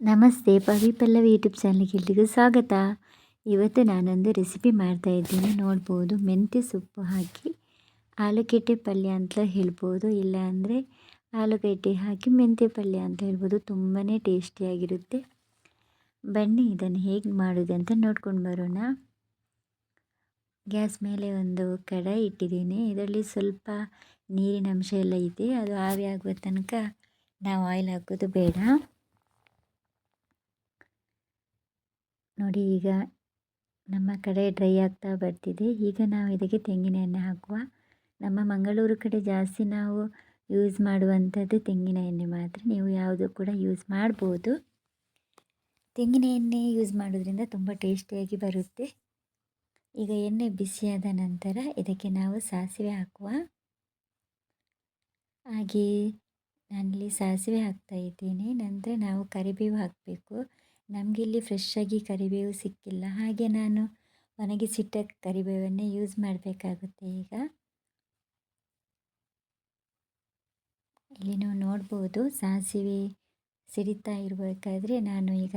ನಮಸ್ತೆ, ಪವಿ ಪಲ್ಲವಿ ಯೂಟ್ಯೂಬ್ ಚಾನಲ್ಗೆ ಎಲ್ರಿಗೂ ಸ್ವಾಗತ. ಇವತ್ತು ನಾನೊಂದು ರೆಸಿಪಿ ಮಾಡ್ತಾ ಇದ್ದೀನಿ. ನೋಡ್ಬೋದು, ಮೆಂತ್ಯ ಸೊಪ್ಪು ಹಾಕಿ ಆಲೂಗೆಡ್ಡೆ ಪಲ್ಯ ಅಂತ ಹೇಳ್ಬೋದು. ಇಲ್ಲ ಅಂದರೆ ಆಲೂಗೆಡ್ಡೆ ಹಾಕಿ ಮೆಂತ್ಯ ಪಲ್ಯ ಅಂತ ಹೇಳ್ಬೋದು. ತುಂಬಾ ಟೇಸ್ಟಿಯಾಗಿರುತ್ತೆ ಬನ್ನಿ, ಇದನ್ನು ಹೇಗೆ ಮಾಡೋದು ಅಂತ ನೋಡ್ಕೊಂಡು ಬರೋಣ. ಗ್ಯಾಸ್ ಮೇಲೆ ಒಂದು ಕಡಾಯಿ ಇಟ್ಟಿದ್ದೀನಿ. ಇದರಲ್ಲಿ ಸ್ವಲ್ಪ ನೀರಿನ ಅಂಶ ಎಲ್ಲ ಇದೆ. ಅದು ಆವಿ ಆಗುವ ತನಕ ನಾವು ಆಯಿಲ್ ಹಾಕೋದು ಬೇಡ. ನೋಡಿ ಈಗ ನಮ್ಮ ಕಡೆ ಡ್ರೈ ಆಗ್ತಾ ಬರ್ತಿದೆ. ಈಗ ನಾವು ಇದಕ್ಕೆ ತೆಂಗಿನ ಎಣ್ಣೆ ಹಾಕುವ. ನಮ್ಮ ಮಂಗಳೂರು ಕಡೆ ಜಾಸ್ತಿ ನಾವು ಯೂಸ್ ಮಾಡುವಂಥದ್ದು ತೆಂಗಿನ ಎಣ್ಣೆ ಮಾತ್ರ. ನೀವು ಯಾವುದು ಕೂಡ ಯೂಸ್ ಮಾಡ್ಬೋದು. ತೆಂಗಿನ ಎಣ್ಣೆ ಯೂಸ್ ಮಾಡೋದ್ರಿಂದ ತುಂಬ ಟೇಸ್ಟಿಯಾಗಿ ಬರುತ್ತೆ. ಈಗ ಎಣ್ಣೆ ಬಿಸಿಯಾದ ನಂತರ ಇದಕ್ಕೆ ನಾವು ಸಾಸಿವೆ ಹಾಕುವ. ಹಾಗೆ ನಾನಿಲ್ಲಿ ಸಾಸಿವೆ ಹಾಕ್ತಾ ಇದ್ದೇನೆ. ನಂತರ ನಾವು ಕರಿಬೇವು ಹಾಕಬೇಕು. ನಮಗೆ ಇಲ್ಲಿ ಫ್ರೆಶ್ಶಾಗಿ ಕರಿಬೇವು ಸಿಕ್ಕಿಲ್ಲ. ಹಾಗೆ ನಾನು ಒಣಗಿಸಿಟ್ಟ ಕರಿಬೇವನ್ನೇ ಯೂಸ್ ಮಾಡಬೇಕಾಗುತ್ತೆ ಈಗ. ಇಲ್ಲಿ ನೀವು ನೋಡ್ಬೋದು ಸಾಸಿವೆ ಸಿಡಿತಾ ಇರಬೇಕಾದ್ರೆ ನಾನು ಈಗ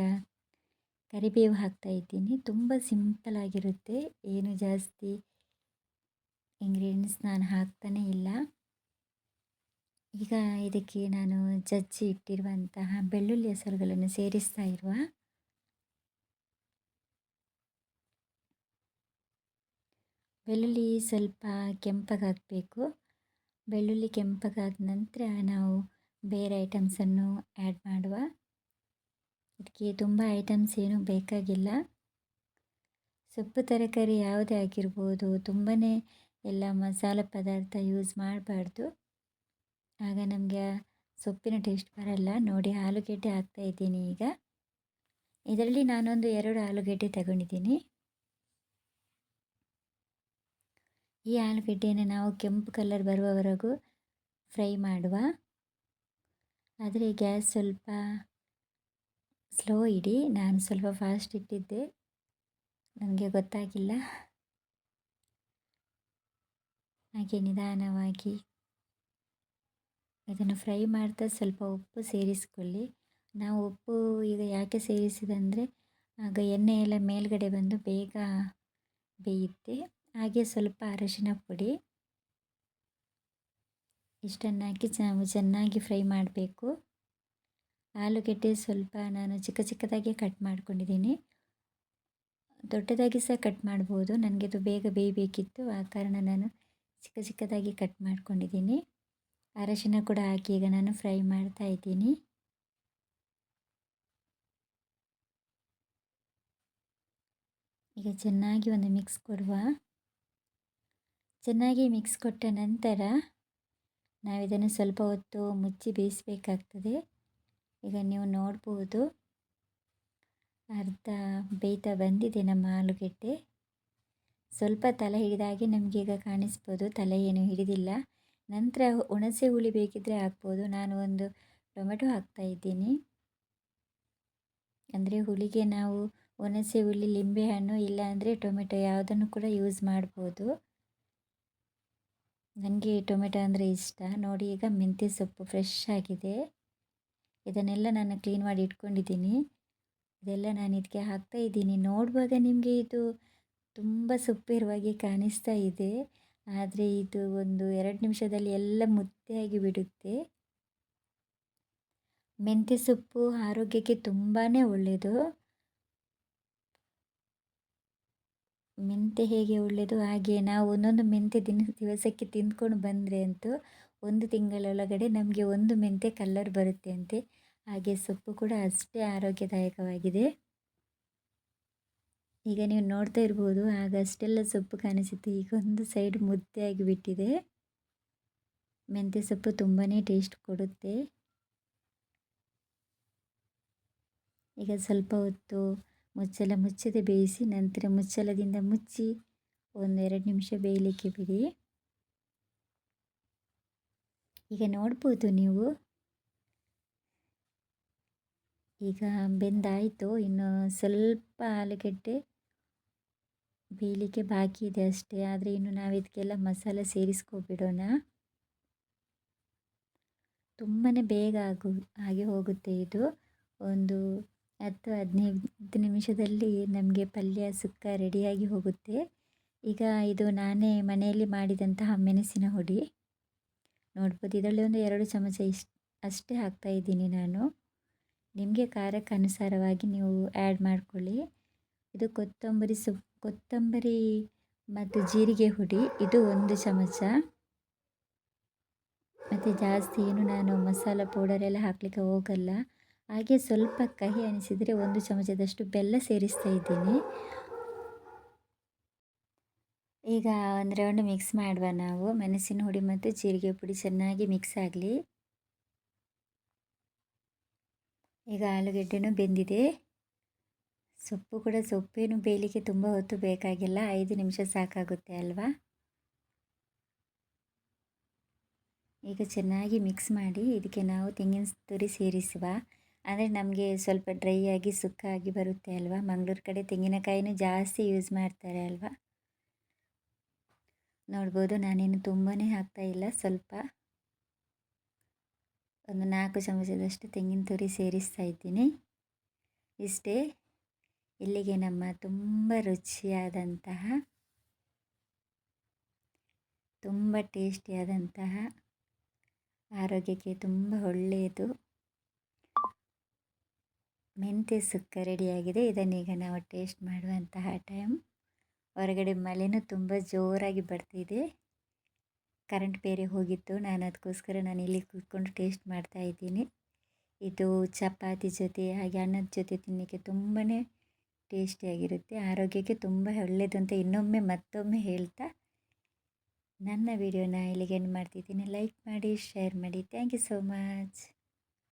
ಕರಿಬೇವು ಹಾಕ್ತಾ ಇದ್ದೀನಿ. ತುಂಬ ಸಿಂಪಲ್ ಆಗಿರುತ್ತೆ. ಏನು ಜಾಸ್ತಿ ಇಂಗ್ರೀಡಿಯೆಂಟ್ಸ್ ನಾನು ಹಾಕ್ತಾನೇ ಇಲ್ಲ. ಈಗ ಇದಕ್ಕೆ ನಾನು ಜಜ್ಜಿ ಇಟ್ಟಿರುವಂತಹ ಬೆಳ್ಳುಳ್ಳಿ ಹೆಸರುಗಳನ್ನು ಸೇರಿಸ್ತಾ ಇರುವ ಬೆಳ್ಳುಳ್ಳಿ ಸ್ವಲ್ಪ ಕೆಂಪಗಾಗಬೇಕು ಬೆಳ್ಳುಳ್ಳಿ ಕೆಂಪಗಾದ ನಂತರ ನಾವು ಬೇರೆ ಐಟಮ್ಸನ್ನು ಆ್ಯಡ್ ಮಾಡುವ. ಇದಕ್ಕೆ ತುಂಬ ಐಟಮ್ಸ್ ಏನೂ ಬೇಕಾಗಿಲ್ಲ. ಸೊಪ್ಪು ತರಕಾರಿ ಯಾವುದೇ ಆಗಿರ್ಬೋದು ತುಂಬಾ ಎಲ್ಲ ಮಸಾಲೆ ಪದಾರ್ಥ ಯೂಸ್ ಮಾಡಬಾರ್ದು. ಆಗ ನಮಗೆ ಸೊಪ್ಪಿನ ಟೇಸ್ಟ್ ಬರಲ್ಲ. ನೋಡಿ ಆಲೂಗೆಡ್ಡೆ ಹಾಕ್ತಾ ಇದ್ದೀನಿ ಈಗ. ಇದರಲ್ಲಿ ನಾನೊಂದು ಎರಡು ಆಲೂಗೆಡ್ಡೆ ತಗೊಂಡಿದ್ದೀನಿ. ಈ ಆಲೂಗಡ್ಡೆಯನ್ನು ನಾವು ಕೆಂಪು ಕಲರ್ ಬರುವವರೆಗೂ ಫ್ರೈ ಮಾಡುವ. ಆದರೆ ಗ್ಯಾಸ್ ಸ್ವಲ್ಪ ಸ್ಲೋ ಇಡಿ. ನಾನು ಸ್ವಲ್ಪ ಫಾಸ್ಟ್ ಇಟ್ಟಿದ್ದೆ. ನನಗೆ ಗೊತ್ತಾಗಿಲ್ಲ. ಹಾಗೆ ನಿಧಾನವಾಗಿ ಇದನ್ನು ಫ್ರೈ ಮಾಡ್ತಾ ಸ್ವಲ್ಪ ಉಪ್ಪು ಸೇರಿಸ್ಕೊಳ್ಳಿ. ನಾವು ಉಪ್ಪು ಈಗ ಯಾಕೆ ಸೇರಿಸಿದಂದರೆ ಆಗ ಎಣ್ಣೆ ಎಲ್ಲ ಮೇಲ್ಗಡೆ ಬಂದು ಬೇಗ ಬೇಯುತ್ತೆ. ಹಾಗೆ ಸ್ವಲ್ಪ ಅರಶಿನ ಪುಡಿ. ಇಷ್ಟನ್ನು ಹಾಕಿ ನಾವು ಚೆನ್ನಾಗಿ ಫ್ರೈ ಮಾಡಬೇಕು. ಆಲೂಗೆಡ್ಡೆ ಸ್ವಲ್ಪ ನಾನು ಚಿಕ್ಕ ಚಿಕ್ಕದಾಗಿ ಕಟ್ ಮಾಡ್ಕೊಂಡಿದ್ದೀನಿ. ದೊಡ್ಡದಾಗಿ ಸಹ ಕಟ್ ಮಾಡ್ಬೋದು. ನನಗೆ ಅದು ಬೇಗ ಬೇಯಬೇಕಿತ್ತು. ಆ ಕಾರಣ ನಾನು ಚಿಕ್ಕ ಚಿಕ್ಕದಾಗಿ ಕಟ್ ಮಾಡ್ಕೊಂಡಿದ್ದೀನಿ. ಅರಶಿನ ಕೂಡ ಹಾಕಿ ಈಗ ನಾನು ಫ್ರೈ ಮಾಡ್ತಾ ಇದ್ದೀನಿ. ಈಗ ಚೆನ್ನಾಗಿ ಒಂದು ಮಿಕ್ಸ್ ಕೊಡುವ. ಚೆನ್ನಾಗಿ ಮಿಕ್ಸ್ ಕೊಟ್ಟ ನಂತರ ನಾವು ಇದನ್ನು ಸ್ವಲ್ಪ ಹೊತ್ತು ಮುಚ್ಚಿ ಬೇಯಿಸಬೇಕಾಗ್ತದೆ. ಈಗ ನೀವು ನೋಡ್ಬೋದು ಅರ್ಧ ಬೇಯ್ತಾ ಬಂದಿದೆ ನಮ್ಮ ಆಲೂಗೆಡ್ಡೆ. ಸ್ವಲ್ಪ ತಲೆ ಹಿಡಿದಾಗೆ ನಮಗೆ ಈಗ ಕಾಣಿಸ್ಬೋದು. ತಲೆ ಏನು ಹಿಡಿದಿಲ್ಲ. ನಂತರ ಹುಣಸೆ ಹುಳಿ ಬೇಕಿದ್ದರೆ ಹಾಕ್ಬೋದು. ನಾನು ಒಂದು ಟೊಮೆಟೊ ಹಾಕ್ತಾ ಇದ್ದೀನಿ. ಅಂದರೆ ಹುಳಿಗೆ ನಾವು ಹುಣಸೆ ಹುಳಿ ಲಿಂಬೆಹಣ್ಣು ಇಲ್ಲ ಅಂದರೆ ಟೊಮೆಟೊ ಯಾವುದನ್ನು ಕೂಡ ಯೂಸ್ ಮಾಡ್ಬೋದು. ನನಗೆ ಟೊಮೆಟೊ ಅಂದರೆ ಇಷ್ಟ. ನೋಡಿ, ಈಗ ಮೆಂತ್ಯ ಸೊಪ್ಪು ಫ್ರೆಶ್ ಆಗಿದೆ. ಇದನ್ನೆಲ್ಲ ನಾನು ಕ್ಲೀನ್ ಮಾಡಿ ಇಟ್ಕೊಂಡಿದ್ದೀನಿ. ಇದೆಲ್ಲ ನಾನು ಇದಕ್ಕೆ ಹಾಕ್ತಾ ಇದ್ದೀನಿ. ನೋಡುವಾಗ ನಿಮಗೆ ಇದು ತುಂಬ ಸೊಪ್ಪಿರುವಾಗೆ ಕಾಣಿಸ್ತಾ ಇದೆ. ಆದರೆ ಇದು ಒಂದು ಎರಡು ನಿಮಿಷದಲ್ಲಿ ಎಲ್ಲ ಮುದ್ದೆಯಾಗಿ ಬಿಡುತ್ತೆ. ಮೆಂತ್ಯ ಸೊಪ್ಪು ಆರೋಗ್ಯಕ್ಕೆ ತುಂಬಾ ಒಳ್ಳೆಯದು ಮೆಂತ್ಯ ಹೇಗೆ ಒಳ್ಳೆಯದು ಹಾಗೆ ನಾವು ಒಂದೊಂದು ಮೆಂತ್ಯೆ ದಿನ ದಿವಸಕ್ಕೆ ತಿಂದ್ಕೊಂಡು ಬಂದರೆ ಅಂತೂ ಒಂದು ತಿಂಗಳೊಳಗಡೆ ನಮಗೆ ಒಂದು ಮೆಂತ್ಯ ಕಲ್ಲರ್ ಬರುತ್ತೆ ಅಂತೆ. ಹಾಗೆ ಸೊಪ್ಪು ಕೂಡ ಅಷ್ಟೇ ಆರೋಗ್ಯದಾಯಕವಾಗಿದೆ. ಈಗ ನೀವು ನೋಡ್ತಾ ಇರ್ಬೋದು, ಆಗ ಅಷ್ಟೆಲ್ಲ ಸೊಪ್ಪು ಕಾಣಿಸುತ್ತೆ. ಈಗ ಒಂದು ಸೈಡ್ ಮುದ್ದೆಯಾಗಿ ಬಿಟ್ಟಿದೆ ಮೆಂತ್ಯ ಸೊಪ್ಪು ತುಂಬಾ ಟೇಸ್ಟ್ ಕೊಡುತ್ತೆ. ಈಗ ಸ್ವಲ್ಪ ಹೊತ್ತು ಮುಚ್ಚಳ ಮುಚ್ಚದೆ ಬೇಯಿಸಿ ನಂತರ ಮುಚ್ಚಳದಿಂದ ಮುಚ್ಚಿ ಒಂದೆರಡು ನಿಮಿಷ ಬೇಯಲಿಕ್ಕೆ ಬಿಡಿ. ಈಗ ನೋಡ್ಬೋದು ನೀವು. ಈಗ ಬೆಂದಾಯಿತು. ಇನ್ನು ಸ್ವಲ್ಪ ಆಲೂಗಡ್ಡೆ ಬೇಯಲಿಕ್ಕೆ ಬಾಕಿ ಇದೆ ಅಷ್ಟೇ. ಆದರೆ ಇನ್ನು ನಾವು ಇದಕ್ಕೆಲ್ಲ ಮಸಾಲೆ ಸೇರಿಸ್ಕೊಬಿಡೋಣ. ತುಂಬಾ ಬೇಗ ಆಗು, ಹಾಗೆ ಹೋಗುತ್ತೆ ಇದು. ಒಂದು ಹತ್ತು ಹದಿನೈದು ನಿಮಿಷದಲ್ಲಿ ನಮಗೆ ಪಲ್ಯ, ಸುಕ್ಕ ರೆಡಿಯಾಗಿ ಹೋಗುತ್ತೆ. ಈಗ ಇದು ನಾನೇ ಮನೆಯಲ್ಲಿ ಮಾಡಿದಂತಹ ಮೆಣಸಿನ ಹುಡಿ. ನೋಡ್ಬೋದು, ಇದರಲ್ಲಿ ಒಂದು ಎರಡು ಚಮಚ ಇಷ್ಟು, ಅಷ್ಟೇ ಹಾಕ್ತಾಯಿದ್ದೀನಿ ನಾನು. ನಿಮಗೆ ಖಾರಕ್ಕೆ ಅನುಸಾರವಾಗಿ ನೀವು ಆ್ಯಡ್ ಮಾಡ್ಕೊಳ್ಳಿ. ಇದು ಕೊತ್ತಂಬರಿ ಸೊಪ್ಪು ಕೊತ್ತಂಬರಿ ಮತ್ತು ಜೀರಿಗೆ ಹುಡಿ. ಇದು ಒಂದು ಚಮಚ. ಮತ್ತು ಜಾಸ್ತಿ ಏನು ನಾನು ಮಸಾಲ ಪೌಡರೆಲ್ಲ ಹಾಕಲಿಕ್ಕೆ ಹೋಗಲ್ಲ. ಹಾಗೆ ಸ್ವಲ್ಪ ಕಹಿ ಅನಿಸಿದರೆ ಒಂದು ಚಮಚದಷ್ಟು ಬೆಲ್ಲ ಸೇರಿಸ್ತಾ ಇದ್ದೀನಿ. ಈಗ ಒಂದು ರೌಂಡ್ ಮಿಕ್ಸ್ ಮಾಡುವ ನಾವು. ಮೆಣಸಿನ ಹುಡಿ ಮತ್ತು ಜೀರಿಗೆ ಪುಡಿ ಚೆನ್ನಾಗಿ ಮಿಕ್ಸ್ ಆಗಲಿ. ಈಗ ಆಲೂಗಡ್ಡೆನೂ ಬೆಂದಿದೆ. ಸೊಪ್ಪು ಕೂಡ ಸೊಪ್ಪೇನು ಬೇಯಲಿಕ್ಕೆ ತುಂಬ ಹೊತ್ತು ಬೇಕಾಗಿಲ್ಲ. ಐದು ನಿಮಿಷ ಸಾಕಾಗುತ್ತೆ ಅಲ್ವಾ? ಈಗ ಚೆನ್ನಾಗಿ ಮಿಕ್ಸ್ ಮಾಡಿ ಇದಕ್ಕೆ ನಾವು ತೆಂಗಿನ ತುರಿ ಸೇರಿಸುವ. ಅಂದರೆ ನಮಗೆ ಸ್ವಲ್ಪ ಡ್ರೈ ಆಗಿ ಸುಕ್ಕಾಗಿ ಬರುತ್ತೆ ಅಲ್ವಾ? ಮಂಗ್ಳೂರು ಕಡೆ ತೆಂಗಿನಕಾಯಿನೂ ಜಾಸ್ತಿ ಯೂಸ್ ಮಾಡ್ತಾರೆ ಅಲ್ವಾ? ನೋಡ್ಬೋದು ನಾನೇನು ತುಂಬಾ ಹಾಕ್ತಾ ಇಲ್ಲ, ಸ್ವಲ್ಪ. ಒಂದು ನಾಲ್ಕು ಚಮಚದಷ್ಟು ತೆಂಗಿನ ತುರಿ ಸೇರಿಸ್ತಾ ಇದ್ದೀನಿ. ಇಷ್ಟೇ, ಇಲ್ಲಿಗೆ ನಮ್ಮ ತುಂಬ ರುಚಿಯಾದಂತಹ, ತುಂಬ ಟೇಸ್ಟಿಯಾದಂತಹ, ಆರೋಗ್ಯಕ್ಕೆ ತುಂಬ ಒಳ್ಳೆಯದು. ಮೆಂತ್ಯ ಸುಕ್ಕ ರೆಡಿಯಾಗಿದೆ. ಇದನ್ನೀಗ ನಾವು ಟೇಸ್ಟ್ ಮಾಡುವಂತಹ ಟೈಮ್ ಹೊರಗಡೆ ಮಳೆನೂ ತುಂಬ ಜೋರಾಗಿ ಬರ್ತಿದೆ. ಕರೆಂಟ್ ಬೇರೆ ಹೋಗಿತ್ತು. ನಾನು ಅದಕ್ಕೋಸ್ಕರ ನಾನು ಇಲ್ಲಿ ಕೂತ್ಕೊಂಡು ಟೇಸ್ಟ್ ಮಾಡ್ತಾ ಇದ್ದೀನಿ. ಇದು ಚಪಾತಿ ಜೊತೆ, ಹಾಗೆ ಅನ್ನದ ಜೊತೆ ತಿನ್ನಲಿಕ್ಕೆ ತುಂಬಾ ಟೇಸ್ಟಿಯಾಗಿರುತ್ತೆ ಆರೋಗ್ಯಕ್ಕೆ ತುಂಬ ಒಳ್ಳೆಯದು ಅಂತ ಇನ್ನೊಮ್ಮೆ ಮತ್ತೊಮ್ಮೆ ಹೇಳ್ತಾ ನನ್ನ ವಿಡಿಯೋನ ಇಲ್ಲಿಗೆ ಏನು ಮಾಡ್ತಿದ್ದೀನಿ. ಲೈಕ್ ಮಾಡಿ ಶೇರ್ ಮಾಡಿ. Thank you so much